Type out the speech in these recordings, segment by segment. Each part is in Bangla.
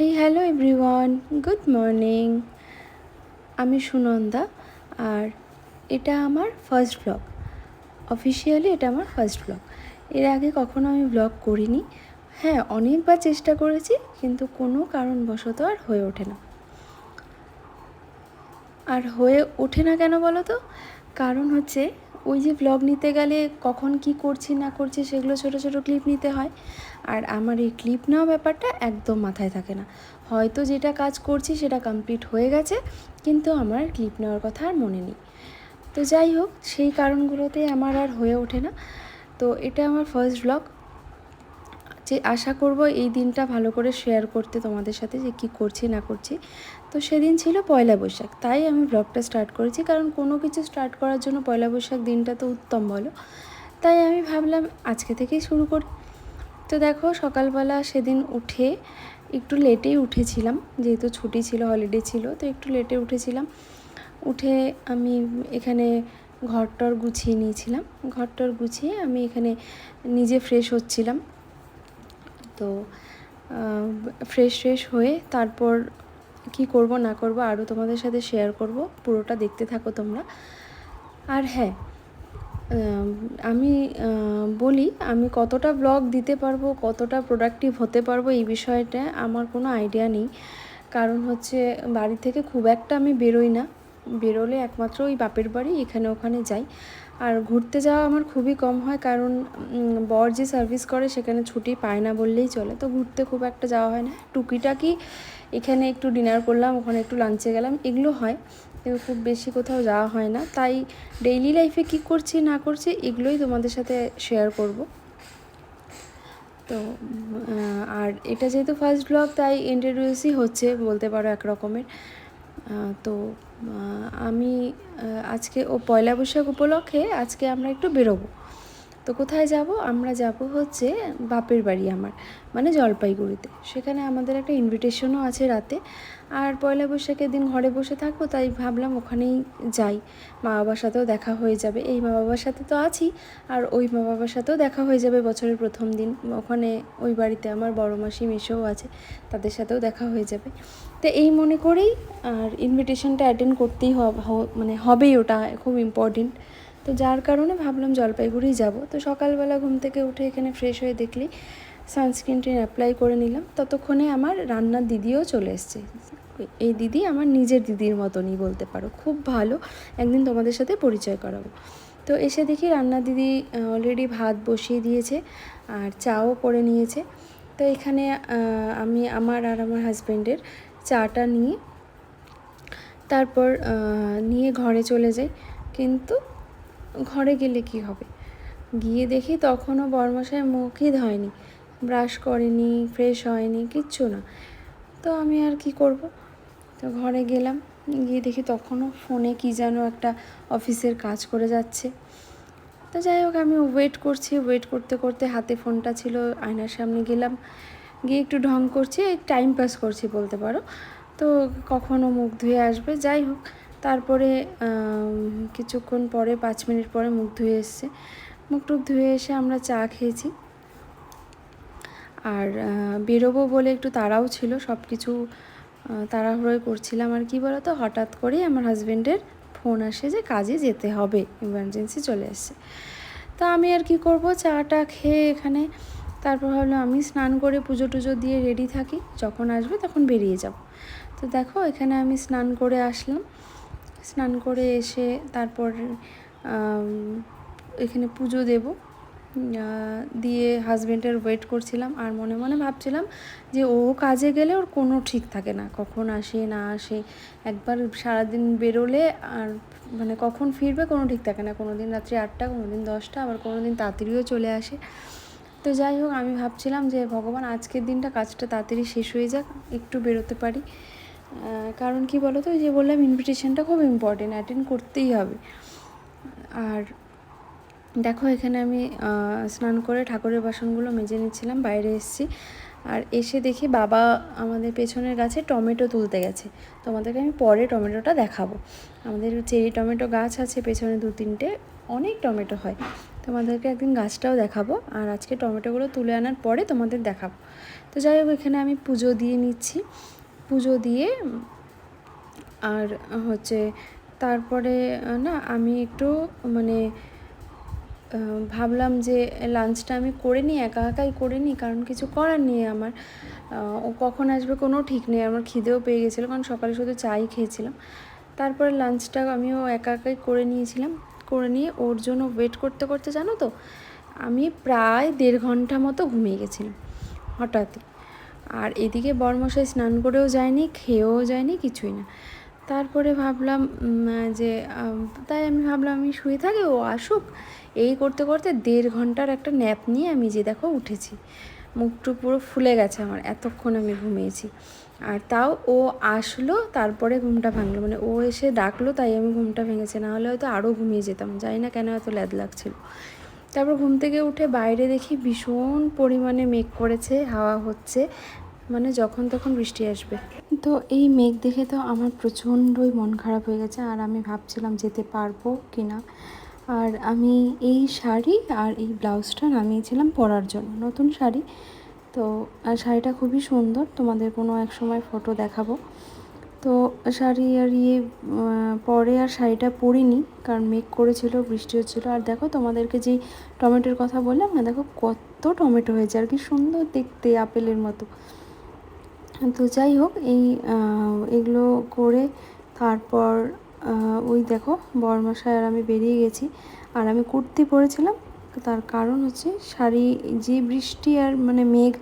Hey hello everyone good morning আমি সুনন্দা আর এটা আমার ফার্স্ট ব্লগ অফিসিয়ালি এটা আমার ফার্স্ট ব্লগ এর আগে কখনো আমি ব্লগ করিনি। হ্যাঁ অনেকবার চেষ্টা করেছি, কিন্তু কোনো কারণবশত আর হয়ে ওঠে না। আর হয়ে ওঠে না কেন বলো তো? কারণ হচ্ছে ওই যে ব্লগ নিতে গেলে কখন কি করছি না করছি সেগুলো ছোট ছোট ক্লিপ নিতে হয়। আর আমার এই ক্লিপ নেওয়া ব্যাপারটা একদম মাথায় থাকে না। হয়তো যেটা কাজ করছি সেটা কমপ্লিট হয়ে গেছে, কিন্তু আমার ক্লিপ নেওয়ার কথা আর মনে নেই। তো যাই হোক, সেই কারণগুলোতে আমার আর হয়ে ওঠে না। তো এটা আমার ফার্স্ট ব্লগ যে আশা করব এই দিনটা ভালো করে শেয়ার করতে তোমাদের সাথে যে কি করছি না করছি। তো সেদিন ছিল পয়লা বৈশাখ। তাই আমি ব্লগটা স্টার্ট করেছি। কারণ কোনো কিছু স্টার্ট করার জন্য পয়লা বৈশাখ দিনটা তো উত্তম বলো। তাই আমি ভাবলাম আজকে থেকেই শুরু করি। তো দেখো সকালবেলা সেদিন উঠে একটু লেটেই উঠেছিলাম। যেহেতু ছুটি ছিল হলিডে ছিল, তো একটু লেটে উঠেছিলাম। উঠে আমি এখানে ঘরটর গুছিয়ে নিয়েছিলাম। ঘরটর গুছিয়ে আমি এখানে নিজে ফ্রেশ হচ্ছিলাম। তো ফ্রেশ ফ্রেশ হয়ে তারপর কি করব, না করব, আরও তোমাদের সাথে শেয়ার করব, পুরোটা দেখতে থাকো তোমরা। আর হ্যাঁ আমি বলি, আমি কতটা ব্লগ দিতে পারব, কতটা প্রোডাক্টিভ হতে পারব এই বিষয়টা আমার কোনো আইডিয়া নেই। কারণ হচ্ছে বাড়ি থেকে খুব একটা আমি বেরোই না। বেরোলে একমাত্র ওই বাপের বাড়ি, এখানে ওখানে যাই। আর ঘুরতে যাওয়া আমার খুবই কম হয়, কারণ বর যে সার্ভিস করে সেখানে ছুটি পায় না বললেই চলে। তো ঘুরতে খুব একটা যাওয়া হয় না। টুকিটাকি এখানে একটু ডিনার করলাম, ওখানে একটু লাঞ্চে গেলাম, এগুলো হয়। কিন্তু খুব বেশি কোথাও যাওয়া হয় না। তাই ডেইলি লাইফে কি করছি, না করছি, এগুলোই তোমাদের সাথে শেয়ার করব। তো আর এটা যেহেতু ফার্স্ট ব্লগ তাই ইন্ট্রোডিউসই হচ্ছে বলতে পারো এক রকমের তো আমি আজকে ও পয়লা বৈশাখ উপলক্ষে আজকে আমরা একটু বেরোবো। তো কোথায় যাব? আমরা যাব হচ্ছে বাপের বাড়ি আমার মানে জলপাইগুড়িতে। সেখানে আমাদের একটা ইনভিটেশনও আছে রাতে। আর পয়লা বৈশাখের দিন ঘরে বসে থাকব, তাই ভাবলাম ওখানেই যাই। মা বাবার সাথেও দেখা হয়ে যাবে। এই মা বাবার সাথে তো আছি, আর ওই মা বাবার সাথেও দেখা হয়ে যাবে বছরের প্রথম দিন। ওখানে ওই বাড়িতে আমার বড় মাসি মেশোও আছে, তাদের সাথেও দেখা হয়ে যাবে। তো এই মনে করেই আর ইনভিটেশনটা অ্যাটেন্ড করতেই হ মানে হবেই ওটা খুব ইম্পর্টেন্ট তো যার কারণে ভাবলাম জলপাইগুড়ি যাব। তো সকালবেলা ঘুম থেকে উঠে এখানে ফ্রেশ হয়ে দেখলি সানস্ক্রিন টিন অ্যাপ্লাই করে নিলাম। ততক্ষণে আমার রান্নার দিদিও চলে এসছে। এই দিদি আমার নিজের দিদির মতনই বলতে পারো, খুব ভালো। একদিন তোমাদের সাথে পরিচয় করাবো। তো এসে দেখি রান্নার দিদি অলরেডি ভাত বসিয়ে দিয়েছে আর চাও করে নিয়েছে। তো এখানে আমি আমার আর আমার হাজব্যান্ডের চাটা নিয়ে, তারপর নিয়ে ঘরে চলে যাই। কিন্তু ঘরে গেলে কি হবে? গিয়ে দেখি তখনও বরমশাই মুখই ধয়নি ব্রাশ করেনি, ফ্রেশ হয়নি, কিচ্ছু না। তো আমি আর কি করব? তো ঘরে গেলাম, গিয়ে দেখি তখনও ফোনে কি যেন একটা অফিসের কাজ করে যাচ্ছে। তো যাই হোক, আমি ওয়েট করছি। ওয়েট করতে করতে হাতে ফোনটা ছিল, আয়নার সামনে গেলাম। গিয়ে একটু ঢং করছি টাইম পাস করছি বলতে পারো। তো কখনও মুখ ধুয়ে আসবে, যাই হোক। তারপরে কিছুক্ষণ পরে, পাঁচ মিনিট পরে মুখ ধুয়ে এসছে। মুখ টুক ধুয়ে এসে আমরা চা খেয়েছি। আর বেরোবো বলে একটু তাড়াও ছিল সব কিছু তাড়াহুড়োই করছিলাম। আর কি বলতো, হঠাৎ করেই আমার হাজব্যান্ডের ফোন আসে যে কাজে যেতে হবে, ইমার্জেন্সি চলে এসছে। তো আমি আর কি করব, চাটা খেয়ে এখানে, তারপর ভাবলাম আমি স্নান করে পুজো টুজো দিয়ে রেডি থাকি, যখন আসবে তখন বেরিয়ে যাব। তো দেখো, এখানে আমি স্নান করে আসলাম। স্নান করে এসে তারপর এখানে পুজো দেব। দিয়ে হাজব্যান্ডের ওয়েট করছিলাম আর মনে মনে ভাবছিলাম যে ও কাজে গেলে ওর কোনো ঠিক থাকে না, কখন আসে না আসে। একবার সারাদিন বেরোলে আর মানে কখন ফিরবে কোনো ঠিক থাকে না কোনো দিন রাত্রি আটটা কোনো দিন দশটা, আবার কোনো দিন তাড়াতাড়িও চলে আসে। তো যাই হোক, আমি ভাবছিলাম যে ভগবান আজকের দিনটা কাজটা তাড়াতাড়ি শেষ হয়ে যাক, একটু বেরোতে পারি। কারণ কি বলো তো যে বললাম ইনভিটেশনটা খুব ইম্পর্টেন্ট অ্যাটেন্ড করতেই হবে। আর দেখো, এখানে আমি স্নান করে ঠাকুরের বাসনগুলো মেজে নিচ্ছিলাম, বাইরে এসেছি। আর এসে দেখি বাবা আমাদের পেছনের গাছে টমেটো তুলতে গেছে। তোমাদেরকে আমি পরে টমেটোটা দেখাবো। আমাদের চেরি টমেটো গাছ আছে পেছনে দু তিনটে, অনেক টমেটো হয়। তোমাদেরকে একদিন গাছটাও দেখাবো। আর আজকে টমেটোগুলো তুলে আনার পরে তোমাদের দেখাবো। তো যাই হোক, এখানে আমি পুজো দিয়ে নিচ্ছি। পুজো দিয়ে, আর হচ্ছে তারপরে, না, আমি একটু মানে ভাবলাম যে লাঞ্চটা আমি করে নিই, একা একাই করে নিই, কারণ কিছু করার নেই আমার। ও কখন আসবে কোনো ঠিক নেই, আমার খিদেও পেয়ে গেছিল, কারণ সকালে শুধু চাই খেয়েছিলাম। তারপরে লাঞ্চটা আমিও একা একাই করে নিয়েছিলাম। করে নিয়ে ওর জন্য ওয়েট করতে করতে জানো তো, আমি প্রায় দেড় ঘণ্টা মতো ঘুমিয়ে গেছিলাম, হঠাৎই। আর এদিকে বরমশাই স্নান করেও যায়নি, খেয়েও যায়নি, কিছুই না। তারপরে ভাবলাম যে তাই আমি ভাবলাম আমি শুয়ে থাকি, ও আসুক। এই করতে করতে দেড় ঘণ্টার একটা ন্যাপ নিয়ে আমি যে দেখো উঠেছি। মুখটু পুরো ফুলে গেছে আমার, এতক্ষণ আমি ঘুমিয়েছি। আর তাও ও আসলো, তারপরে ঘুমটা ভাঙলো। মানে ও এসে ডাকলো, তাই আমি ঘুমটা ভেঙেছে। না হলে হয়তো আরও ঘুমিয়ে যেতাম। জানি না কেন এত ল্যাদ লাগছিল। তারপর ঘুম থেকে উঠে বাইরে দেখি ভীষণ পরিমাণে মেঘ করেছে, হাওয়া হচ্ছে মানে যখন তখন বৃষ্টি আসবে। তো এই মেঘ দেখে তো আমার প্রচণ্ডই মন খারাপ হয়ে গেছে, আর আমি ভাবছিলাম যেতে পারব কি না আর আমি এই শাড়ি আর এই ব্লাউজটা নামিয়েছিলাম পরার জন্য, নতুন শাড়ি। তো আর শাড়িটা খুবই সুন্দর, তোমাদের কোনো এক সময় ফটো দেখাবো। তো শাড়ি আর ইয়ে পরে আর শাড়িটা পরিনি, কারণ মেঘ করেছিল, বৃষ্টি হচ্ছিল। আর দেখো তোমাদেরকে যেই টমেটোর কথা বললাম না, দেখো কত টমেটো হয়েছে, আর কি সুন্দর দেখতে আপেলের মতো। তো যাই হোক, এই এগুলো করে তারপর ওই দেখো বরমশাই আর আমি বেরিয়ে গেছি। আর আমি কুর্তি পরেছিলাম তার কারণ হচ্ছে শাড়ি, যে বৃষ্টি আর মানে মেঘ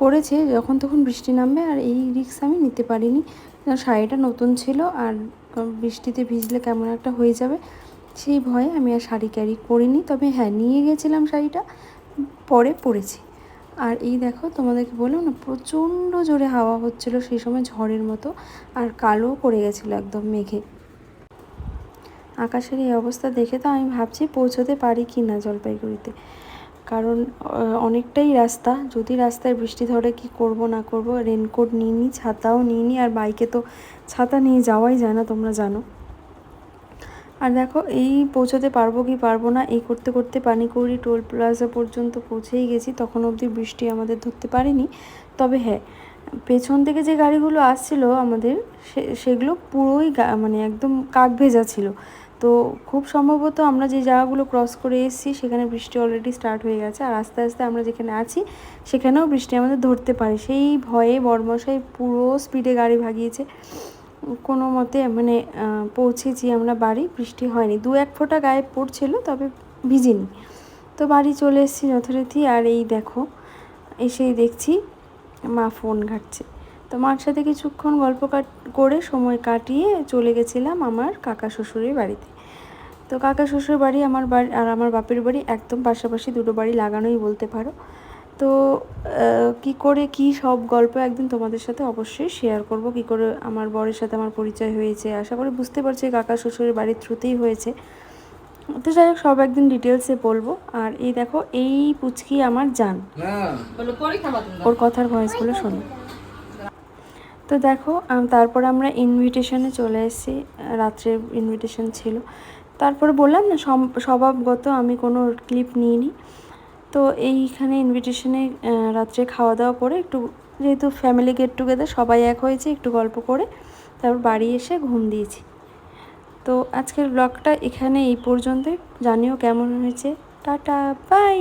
পড়েছে, যখন তখন বৃষ্টি নামবে, আর এই রিক্স আমি নিতে পারিনি। শাড়িটা নতুন ছিল আর বৃষ্টিতে ভিজলে কেমন একটা হয়ে যাবে, সেই ভয়ে আমি আর শাড়ি ক্যারি করিনি। তবে হ্যাঁ নিয়ে গেছিলাম শাড়িটা, পরে পরেছি। আর এই দেখো, তোমাদেরকে বললাম না, প্রচণ্ড জোরে হাওয়া হচ্ছিল সেই সময় ঝড়ের মতো, আর কালো পড়ে গেছিল একদম মেঘে। আকাশের এই অবস্থা দেখে তো আমি ভাবছি পৌঁছতে পারি কি না জলপাইগুড়িতে। কারণ অনেকটাই রাস্তা। যদি রাস্তায় বৃষ্টি ধরে কি করব, না করব রেনকোট নিইনি, ছাতাও নিইনি, আর বাইকে তো ছাতা নিয়ে যাওয়াই যায় না, তোমরা জানো। আর দেখো, এই পৌঁছতে পারব কি পারব না, এই করতে করতে পানিকৌড়ি টোল প্লাজা পর্যন্ত পৌঁছেই গেছি। তখন অবধি বৃষ্টি আমাদের ধরতে পারিনি। তবে হ্যাঁ পেছন থেকে যে গাড়িগুলো আসছিল আমাদের, সে, সেগুলো পুরোই মানে একদম কাক ভেজা ছিল। তো খুব সম্ভবত আমরা যে জায়গাগুলো ক্রস করে এসেছি, সেখানে বৃষ্টি অলরেডি স্টার্ট হয়ে গেছে। আর আস্তে আস্তে আমরা যেখানে আছি, সেখানেও বৃষ্টি আমাদের ধরতে পারে। সেই ভয়ে বর্মশাই পুরো স্পিডে গাড়ি ভাগিয়েছে। কোনো মতে মানে পৌঁছেছি আমরা বাড়ি, বৃষ্টি হয়নি। দু এক ফোঁটা গায়ে পড়ছিল, তবে ভিজিনি। তো বাড়ি চলে এসেছি যথারীতি। আর এই দেখো, এসেই দেখছি, মা ফোন ঘাটছে। তো মার সাথে কিছুক্ষণ গল্প কাট করে সময় কাটিয়ে চলে গেছিলাম আমার কাকা শ্বশুরের বাড়িতে। তো কাকা শ্বশুর বাড়ি আমার বাড়ি আর আমার বাপের বাড়ি একদম পাশাপাশি দুটো বাড়ি লাগানোই বলতে পারো। তো কি করে কি সব গল্প একদিন তোমাদের সাথে অবশ্যই শেয়ার করব কি করে আমার বরের সাথে আমার পরিচয় হয়েছে আশা করি বুঝতে পারছি কাকা শ্বশুরের বাড়ির থ্রুতেই হয়েছে। তো যাই হোক সব একদিন ডিটেলসে বলব। আর এই দেখো এই পুচকি আমার জান। ওর কথার ভয়েসগুলো শোনো। তো দেখো তারপর আমরা ইনভিটেশনে চলে এসেছি, রাত্রে ইনভিটেশন ছিল। তারপরে বললাম না স্বভাবগত আমি কোনো ক্লিপ নিইনি। তো এইখানে ইনভিটেশনে রাত্রে খাওয়া দাওয়া করে একটু, যেহেতু ফ্যামিলি গেট টুগেদার সবাই এক হয়েছে, একটু গল্প করে তারপর বাড়ি এসে ঘুম দিয়েছি। তো আজকের ব্লগটা এখানে এই পর্যন্তই। জানিও কেমন হয়েছে। Tata bye